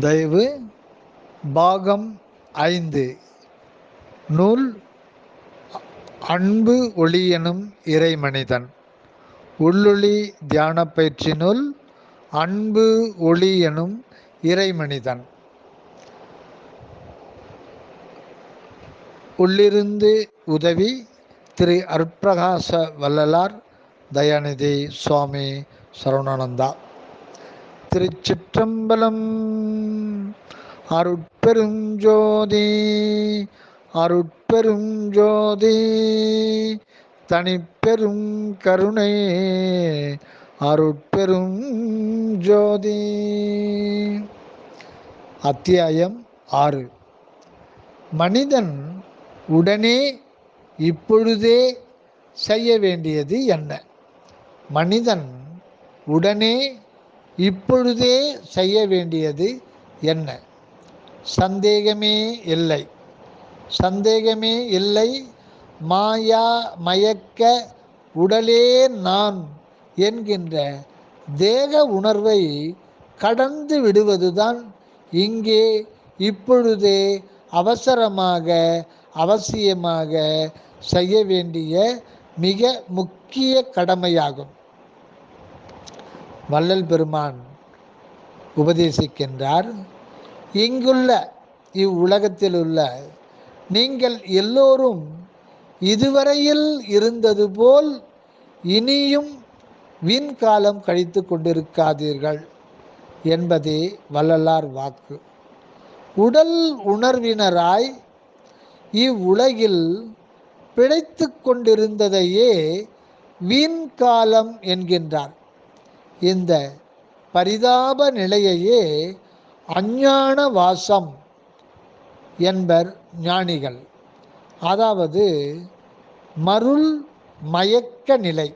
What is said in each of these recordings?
தயவு பாகம் ஐந்து. நூல் அன்பு ஒளி எனும் இறைமனிதன். உள்ளொளி தியான பயிற்சி நூல் அன்பு ஒளி எனும் இறைமனிதன். உள்ளிருந்து உதவி திரு அருட்பிரகாச வள்ளலார் தயாநிதி சுவாமி சரவணானந்தா. திருச்சிற்றம்பலம். அருட்பெருஞ்சோதி அருட்பெருஞ்சோதி தனிப்பெரும் கருணை அருட்பெரும் ஜோதி அத்தியாயம் ஆறு. மனிதன் உடனே இப்பொழுதே செய்ய வேண்டியது என்ன? மனிதன் உடனே இப்பொழுதே செய்ய வேண்டியது என்ன? சந்தேகமே இல்லை. சந்தேகமே இல்லை. மாயா மயக்க உடலே நான் என்கின்ற தேக உணர்வை கடந்து விடுவதுதான் இங்கே இப்பொழுதே அவசரமாக அவசியமாக செய்ய வேண்டிய மிக முக்கிய கடமையாகும். வள்ளல் பெருமான் உபதேசிக்கின்றார் இங்குள்ள இவ்வுலகத்தில் உள்ள நீங்கள் எல்லோரும் இதுவரையில் இருந்தது போல் இனியும் வீண் காலம் கழித்து கொண்டிருக்காதீர்கள் என்பதே வள்ளலார் வாக்கு. உடல் உணர்வினராய் இவ்வுலகில் பிழைத்து கொண்டிருந்ததையே வீண் காலம் என்கின்றார். இந்த பரிதாப நிலையையே அஞ்ஞான வாசம் என்பர் ஞானிகள். அதாவது மருள் மயக்க நிலை.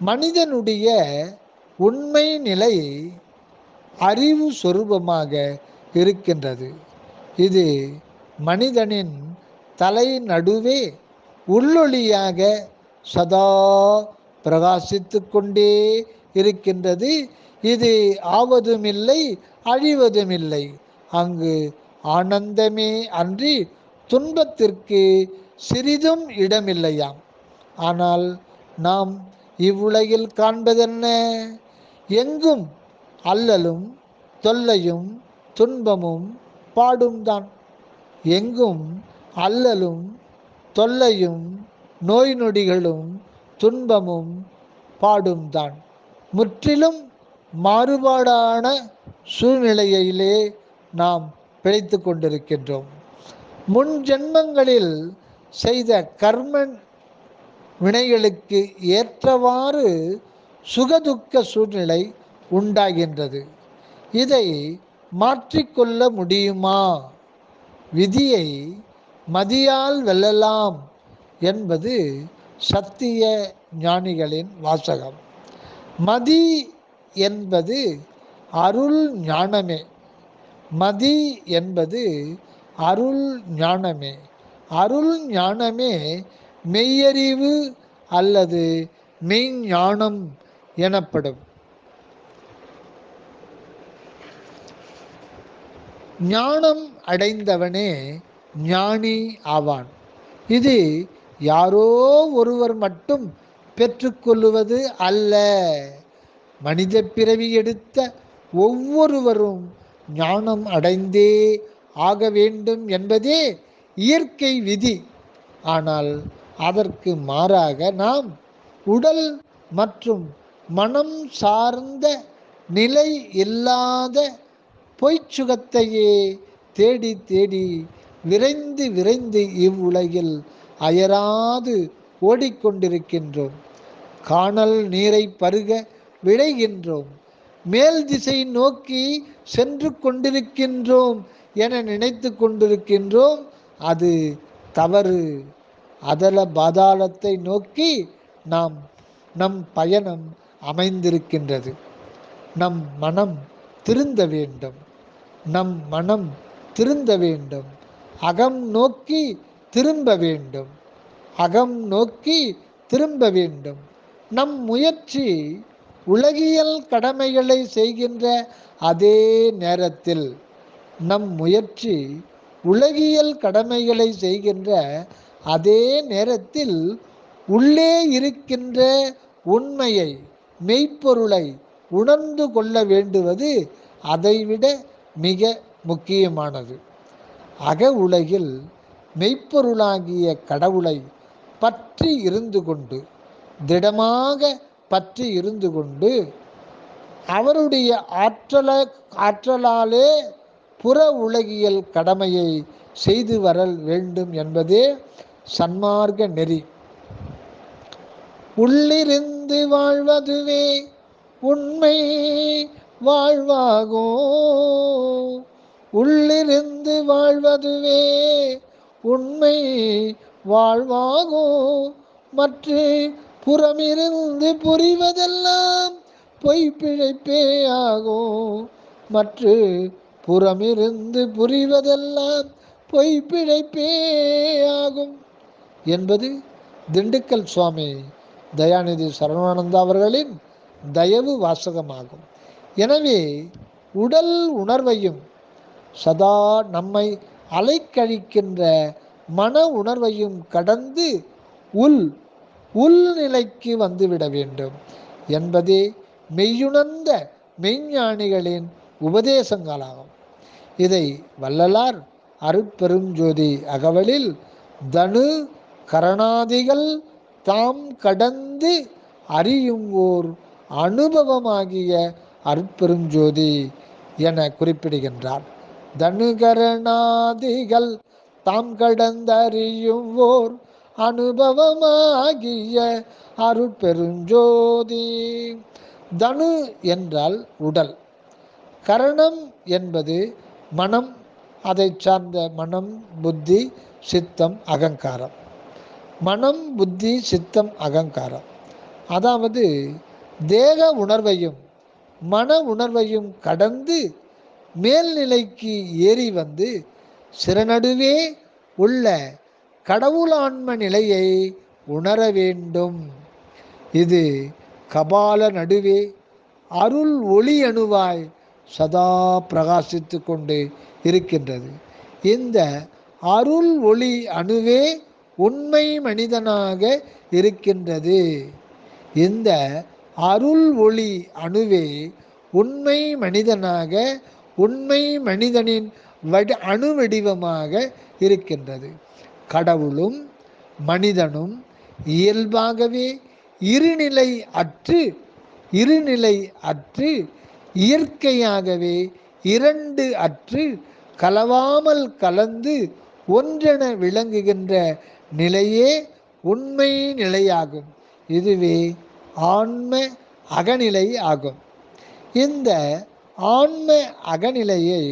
மனிதனுடைய உண்மை நிலை அறிவு சொரூபமாக இருக்கின்றது. இது மனிதனின் தலை நடுவே உள்ளொளியாக சதா பிரகாசித்து கொண்டே இருக்கின்றது. இது ஆவதுமில்லை அழிவதுமில்லை. அங்கு ஆனந்தமே அன்றி துன்பத்திற்கு சிறிதும் இடமில்லையாம். ஆனால் நாம் இவ்வுலகில் காண்பதென்ன? எங்கும் அல்லலும் தொல்லையும் துன்பமும் பாடும் தான் எங்கும் அல்லலும் தொல்லையும் நோய் நொடிகளும் துன்பமும் பாடும் தான் முற்றிலும் மாறுபாடான சூழ்நிலையிலே நாம் பிழைத்து கொண்டிருக்கின்றோம். முன் ஜென்மங்களில் செய்த கர்ம வினைகளுக்கு ஏற்றவாறு சுகதுக்க சூழ்நிலை உண்டாகின்றது. இதை மாற்றிக்கொள்ள முடியுமா? விதியை மதியால் வெல்லலாம் என்பது சத்திய ஞானிகளின் வாசகம். மதி என்பது அருள் ஞானமே. மதி என்பது அருள் ஞானமே. அருள் ஞானமே மெய்யறிவு அல்லது மெய்ஞானம் எனப்படும். ஞானம் அடைந்தவனே ஞானி ஆவான். இது யாரோ ஒருவர் மட்டும் பெற்றுக்கொள்ளுவது அல்ல. மனித பிறவி எடுத்த ஒவ்வொருவரும் ஞானம் அடைந்தே ஆக வேண்டும் என்பதே இயற்கை விதி. ஆனால் அதற்கு மாறாக நாம் உடல் மற்றும் மனம் சார்ந்த நிலை இல்லாத பொய்ச்சுகத்தையே தேடி தேடி விரைந்து விரைந்து இவ்வுலகில் அயராது ஓடிக்கொண்டிருக்கின்றோம். காணல் நீரை பருக விளைகின்றோம். மேல் திசை நோக்கி சென்று கொண்டிருக்கின்றோம் என நினைத்து கொண்டிருக்கின்றோம். அது தவறு. அதல பாதாளத்தை நோக்கி நாம் நம் பயணம் அமைந்திருக்கின்றது. நம் மனம் திருந்த வேண்டும். நம் மனம் திருந்த வேண்டும். அகம் நோக்கி திரும்ப வேண்டும். அகம் நோக்கி திரும்ப வேண்டும். நம் முயற்சி உலகியல் கடமைகளை செய்கின்ற அதே நேரத்தில் நம் முயற்சி உலகியல் கடமைகளை செய்கின்ற அதே நேரத்தில் உள்ளே இருக்கின்ற உண்மையை மெய்ப்பொருளை உணர்ந்து கொள்ள வேண்டுவது அதைவிட மிக முக்கியமானது. அக உலகில் மெய்ப்பொருளாகிய கடவுளை பற்றி இருந்து கொண்டு திடமாக பற்றி இருந்து கொண்டு அவருடைய ஆற்றல ஆற்றலாலே புற உலகியல் கடமையை செய்து வரல் வேண்டும் என்பதே சன்மார்க்க நெறி. உள்ளிருந்து வாழ்வதுவே உண்மை வாழ்வாகோ? உள்ளிருந்து வாழ்வதுவே உண்மை வாழ்வாகோ? மற்ற புறமிருந்து புரிவதெல்லாம் பொய் பிழைப்பே ஆகும் மற்ற புறமிருந்து புரிவதெல்லாம் பொய் பிழைப்பே ஆகும் என்பது திண்டுக்கல் சுவாமி தயாநிதி சரவணானந்தா அவர்களின் தயவு வாசகமாகும். எனவே உடல் உணர்வையும் சதா நம்மை அலைக்கழிக்கின்ற மன உணர்வையும் கடந்து உள் உள்நிலைக்கு வந்துவிட வேண்டும். என்பதே மெய்யுணர்ந்த மெய்ஞானிகளின் உபதேசங்களாகும். இதை வள்ளலார் அருட்பெருஞ்சோதி அகவலில் தனு கரணாதிகள் தாம் கடந்து அறியும் ஓர் அனுபவமாகிய அருட்பெருஞ்சோதி என குறிப்பிடுகின்றார். தனுகரணாதிகள் தாம் கடந்தறியும் ஓர் அனுபவமாகிய அருட்பெருஞ்சோதி. தனு என்றால் உடல் கரணம் என்பது மனம் அதை சார்ந்த மனம் புத்தி சித்தம் அகங்காரம். மனம் புத்தி சித்தம் அகங்காரம். அதாவது தேக உணர்வையும் மன உணர்வையும் கடந்து மேல்நிலைக்கு ஏறி வந்து சிறநடுவே உள்ள கடவுளான்ம நிலையை உணர வேண்டும். இது கபால நடுவே அருள் ஒளி அணுவாய் சதா பிரகாசித்து கொண்டு இருக்கின்றது. இந்த அருள் ஒளி அணுவே உண்மை மனிதனாக இருக்கின்றது. இந்த அருள் ஒளி அணுவே உண்மை மனிதனாக உண்மை மனிதனின் வடி அணுவடிவமாக இருக்கின்றது. கடவுளும் மனிதனும் இயல்பாகவே இருநிலை அற்று இருநிலை அற்று இயற்கையாகவே இரண்டு அற்று கலவாமல் கலந்து ஒன்றென விளங்குகின்ற நிலையே உண்மை நிலையாகும். இதுவே ஆன்ம அகநிலை ஆகும். இந்த ஆன்ம அகநிலையை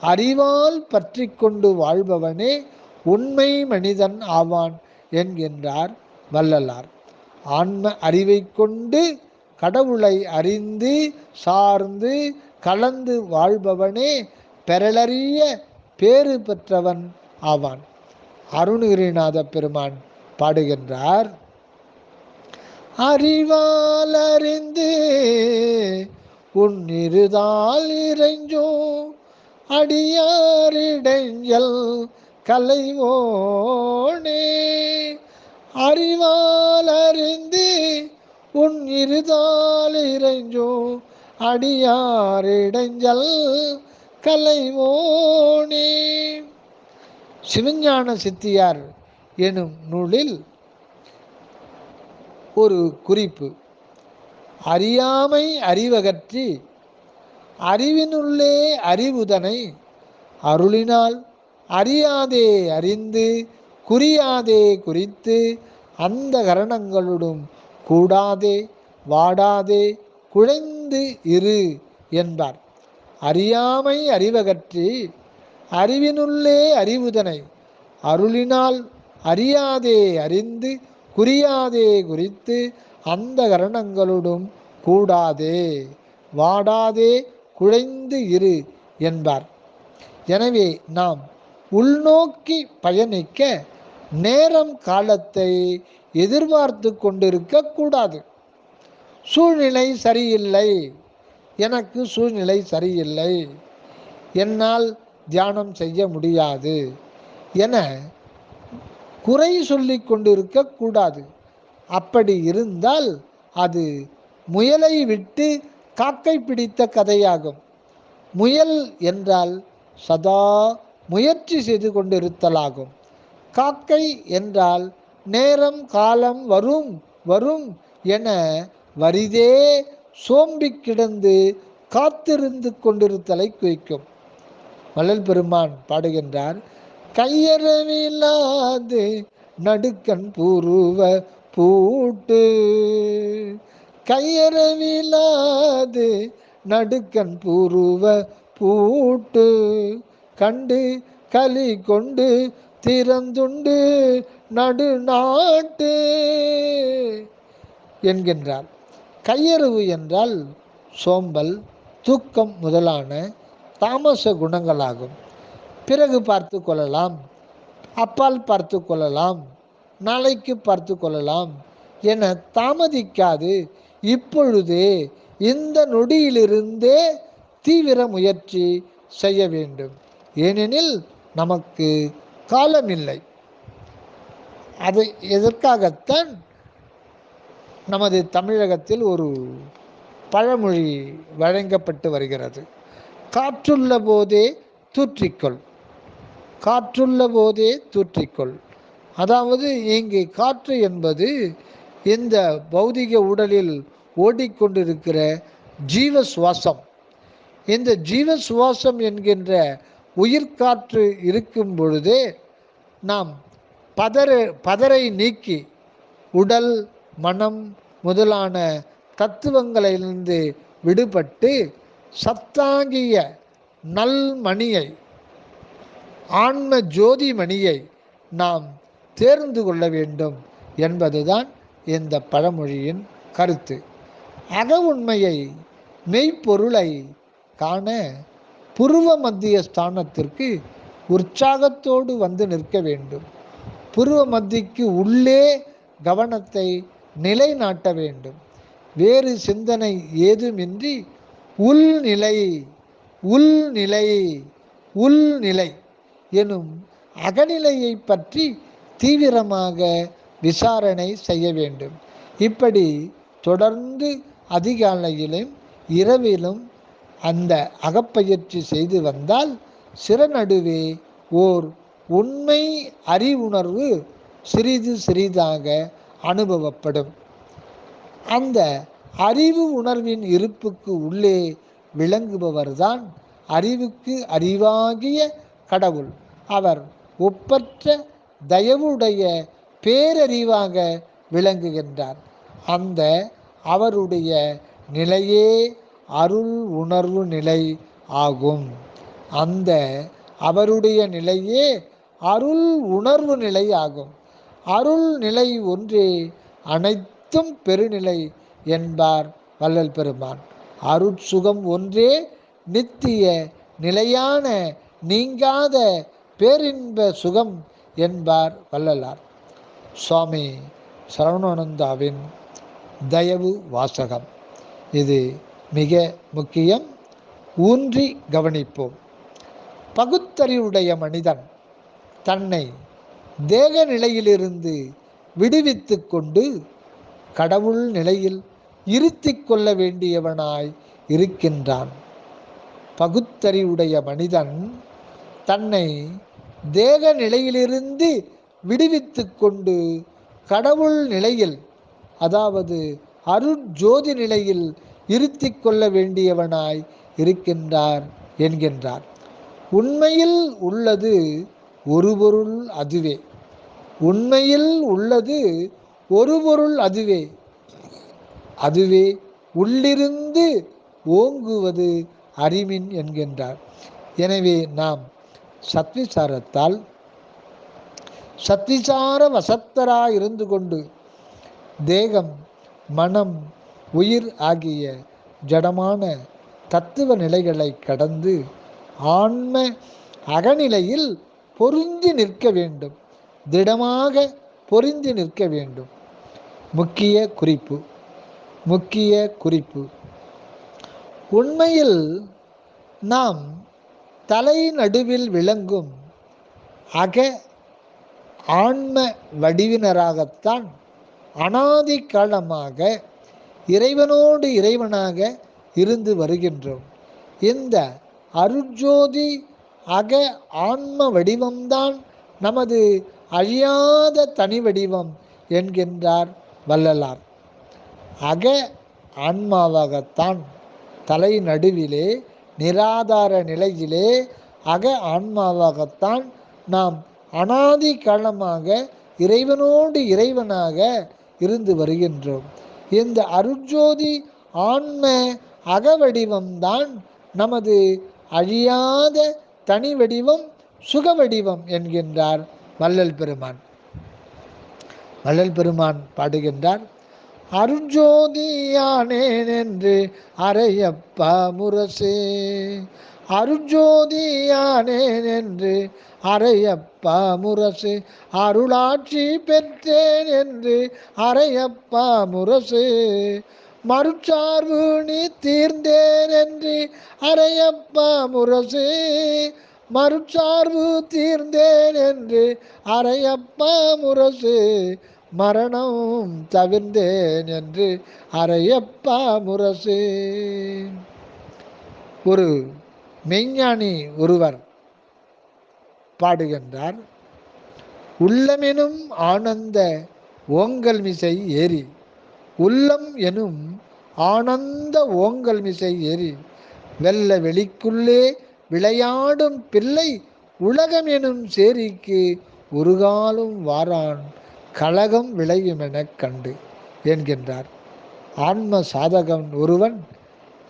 அறிவால் பற்றி கொண்டு வாழ்பவனே உண்மை மனிதன் ஆவான் என்கின்றார் வள்ளலார். ஆன்ம அறிவை கொண்டு கடவுளை அறிந்து சார்ந்து கலந்து வாழ்பவனே பெறலறிய பேறு பெற்றவன் ஆவான். அருணகிரிநாத பெருமான் பாடுகின்றார் அறிவால் அறிந்து உன் இருதால் இறைஞ்சோ அடியாரிடைஞ்சல் கலைவோனே அறிவால் அறிந்து உன் இருதால் இறைஞ்சோ அடியாரிடைஞ்சல் கலைவோனே. சிவஞான சித்தியார் எனும் நூலில் ஒரு குறிப்பு அறியாமை அறிவகற்றி அறிவினுள்ளே அறிவுதனை அருளினால் அறியாதே அறிந்து குறியாதே குறித்து அந்த கரணங்களுடன் கூடாதே வாடாதே குழைந்து இரு என்பார். அறியாமை அறிவகற்றி அறிவினுள்ளே அறிவுதனை அருளினால் அறியாதே அறிந்து குறியாதே குறித்து அந்த கரணங்களுடன் கூடாதே வாடாதே குழைந்து இரு என்பார். எனவே நாம் உள்நோக்கி பயணிக்க நேரம் காலத்தை எதிர்பார்த்து கொண்டிருக்க கூடாது. சூழ்நிலை சரியில்லை. எனக்கு சூழ்நிலை சரியில்லை. என்னால் தியானம் செய்ய முடியாது என குறை சொல்லி கொண்டிருக்க கூடாது. அப்படி இருந்தால் அது முயலை விட்டு காக்கை பிடித்த கதையாகும். முயல் என்றால் சதா முயற்சி செய்து கொண்டிருத்தலாகும். காக்கை என்றால் நேரம் காலம் வரும் வரும் என வரிதே சோம்பி கிடந்து காத்திருந்து கொண்டிருத்தலை குறிக்கும். வள்ளல் பெருமான் பாடுகின்றார் கையறவில்லாது நடுக்கண் பூர்வ பூட்டு கையறவிலாது நடுக்கண் பூர்வ பூட்டு கண்டு களி கொண்டு திறந்துண்டு நடுநாட்டு என்கின்றார். கையறவு என்றால் சோம்பல் தூக்கம் முதலான தாமச குணங்களாகும். பிறகு பார்த்து கொள்ளலாம் அப்பால் பார்த்து கொள்ளலாம் நாளைக்கு பார்த்து கொள்ளலாம் என தாமதிக்காது இப்பொழுதே இந்த நொடியிலிருந்தே தீவிர முயற்சி செய்ய வேண்டும். ஏனெனில் நமக்கு காலமில்லை. அது எதற்காகத்தான்? நமது தமிழகத்தில் ஒரு பழமொழி வழங்கப்பட்டு வருகிறது. காற்றுள்ள போதே தூற்றிக்கொள். காற்றுள்ள போதே தூற்றிக்கொள். அதாவது இங்கு காற்று என்பது இந்த பௌதிக உடலில் ஓடிக்கொண்டிருக்கிற ஜீவ சுவாசம் இந்த ஜீவ சுவாசம் என்கின்ற உயிர்காற்று இருக்கும் பொழுதே நாம் பதற பதரை நீக்கி உடல் மனம் முதலான தத்துவங்களிலிருந்து விடுபட்டு சத்தாங்கிய நல்மணியை ஆன்ம ஜோதி மணியை நாம் தேர்ந்து கொள்ள வேண்டும் என்பதுதான் இந்த பழமொழியின் கருத்து. அக உண்மையை மெய்ப்பொருளை காண புருவ மத்திய ஸ்தானத்திற்கு உற்சாகத்தோடு வந்து நிற்க வேண்டும். புருவ மத்திக்கு உள்ளே கவனத்தை நிலைநாட்ட வேண்டும். வேறு சிந்தனை ஏதுமின்றி உள்நிலை உள்நிலை உள்நிலை எனும் அகநிலையை பற்றி தீவிரமாக விசாரணை செய்ய வேண்டும். இப்படி தொடர்ந்து அதிகாலையிலும் இரவிலும் அந்த அகப்பயிற்சி செய்து வந்தால் சிறநடுவே ஓர் உண்மை அறிவுணர்வு சிறிது சிறிதாக அனுபவப்படும். அந்த அறிவு உணர்வின் இருப்புக்கு உள்ளே விளங்குபவர்தான் அறிவுக்கு அறிவாகிய கடவுள். அவர் ஒப்பற்ற தயவுடைய பேரறிவாக விளங்குகின்றார். அந்த அவருடைய நிலையே அருள் உணர்வு நிலை ஆகும். அந்த அவருடைய நிலையே அருள் உணர்வு நிலை ஆகும். அருள் நிலை ஒன்றே அனைத்தும் பெருநிலை என்பார் வள்ளல் பெருமான். அருட்சுகம் ஒன்றே நித்திய நிலையான நீங்காத பேரின்ப சுகம் என்பார் வள்ளலார். சுவாமி சரவணானந்தாவின் தயவு வாசகம். இது மிக முக்கியம். ஊன்றி கவனிப்போம். பகுத்தறிவுடைய மனிதன் தன்னை தேக நிலையிலிருந்து விடுவித்து கொண்டு கடவுள் நிலையில் இருத்தி கொள்ள வேண்டியவனாய் இருக்கின்றான். பகுத்தறிவுடைய மனிதன் தன்னை தேக நிலையிலிருந்து விடுவித்து கொண்டு கடவுள் நிலையில் அதாவது அருட்ஜோதி நிலையில் இருத்தி கொள்ள வேண்டியவனாய் இருக்கின்றார் என்கின்றார். உண்மையில் உள்ளது ஒரு பொருள் அதுவே. உண்மையில் உள்ளது ஒரு பொருள் அதுவே. அதுவே உள்ளிருந்து ஓங்குவது அறிமின் என்கின்றார். எனவே நாம் சத்விசாரத்தால் சத்விசார வசத்தராய் இருந்து கொண்டு தேகம் மனம் உயிர் ஆகிய ஜடமான தத்துவ நிலைகளை கடந்து ஆன்ம அகநிலையில் பொருந்தி நிற்க வேண்டும். திடமாக பொருந்தி நிற்க வேண்டும். முக்கிய குறிப்பு முக்கிய குறிப்பு. உண்மையில் நாம் தலை நடுவில் விளங்கும் அக ஆன்ம வடிவினராகத்தான் அனாதி காலமாக இறைவனோடு இறைவனாக இருந்து வருகின்றோம். இந்த அருட்ஜோதி அக ஆன்ம வடிவம்தான் நமது அழியாத தனி வடிவம் என்கின்றார் வள்ளலார். அக ஆன்மாவாகத்தான் தலை நடுவிலே நிராதார நிலையிலே அக ஆன்மாவாகத்தான் நாம் அனாதி காலமாக இறைவனோடு இறைவனாக இருந்து வருகின்றோம். இந்த அருட்ஜோதி ஆன்ம அகவடிவம்தான் நமது அழியாத தனி வடிவம் சுக வடிவம் என்கின்றார் வள்ளல் பெருமான். வள்ளல் பெருமான் பாடுகின்றார் அருஜோதியானேன் என்று அறையப்பா முரசே. அருஜோதியானேன் என்று அரையப்பா முரசு அருளாட்சி பெற்றேன் என்று அறையப்பா முரசு மறுச்சார்பு நீ தீர்ந்தேன் என்று அரையப்பா முரசு மறுச்சார்பு தீர்ந்தேன் என்று அறையப்பா முரசு மரணம் தவிர்ந்தேன் என்று அறையப்பா முரசு ஒரு மெய்ஞானி ஒருவர் பாடுகின்றார் உள்ளமெனும் ஆனந்த ஓங்கல் மிசை ஏறி உள்ளம் எனும் ஆனந்த ஓங்கல் மிசை ஏறி வெள்ள வெளிக்குள்ளே விளையாடும் பிள்ளை உலகம் எனும் சேரிக்கு ஒரு காலும் வாரான் கழகம் விளையுமெனக் கண்டு என்கின்றார். ஆன்ம சாதகன் ஒருவன்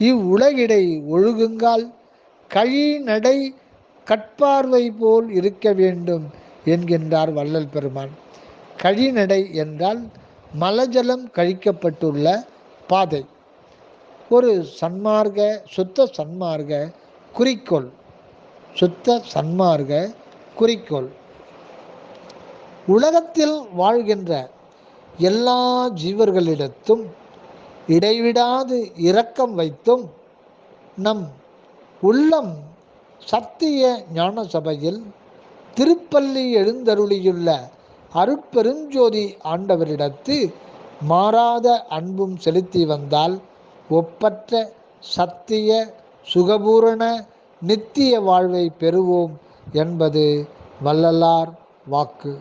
இவ்வுலகிடை ஒழுகுங்கால் கழி நடை கட்பார்வை போல் இருக்க வேண்டும் என்கின்றார் வள்ளல் பெருமான். கழிநடை என்றால் மலஜலம் கழிக்கப்பட்டுள்ள பாதை. ஒரு சன்மார்க்க சுத்த சன்மார்க்க குறிக்கோள். சுத்த சன்மார்க்க குறிக்கோள். உலகத்தில் வாழ்கின்ற எல்லா ஜீவர்களிடத்தும் இடைவிடாது இரக்கம் வைத்தும் நம் உள்ளம் சத்திய ஞான சபையில் திருப்பள்ளி எழுந்தருளியுள்ள அருட்பெருஞ்சோதி ஆண்டவரிடத்து மாறாத அன்பும் செலுத்தி வந்தால் ஒப்பற்ற சத்திய சுகபூரண நித்திய வாழ்வை பெறுவோம் என்பது வள்ளலார் வாக்கு.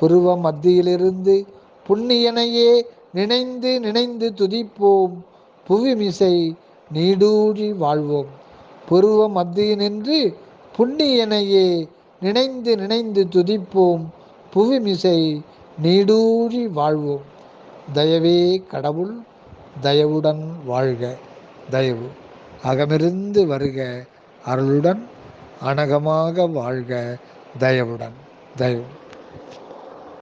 புருவ மத்தியிலிருந்து புண்ணியனையே நினைந்து நினைந்து துதிப்போம். புவிமிசை நீடூழி வாழ்வோம். புருவ மத்தியினின்று புண்ணியனையே நினைந்து நினைந்து துதிப்போம். புவிமிசை நீடூழி வாழ்வோம். தயவே கடவுள் தயவுடன் வாழ்க. தயவு. அகமிருந்து வருக. அருளுடன் அனகமாக வாழ்க. தயவுடன். தயவு.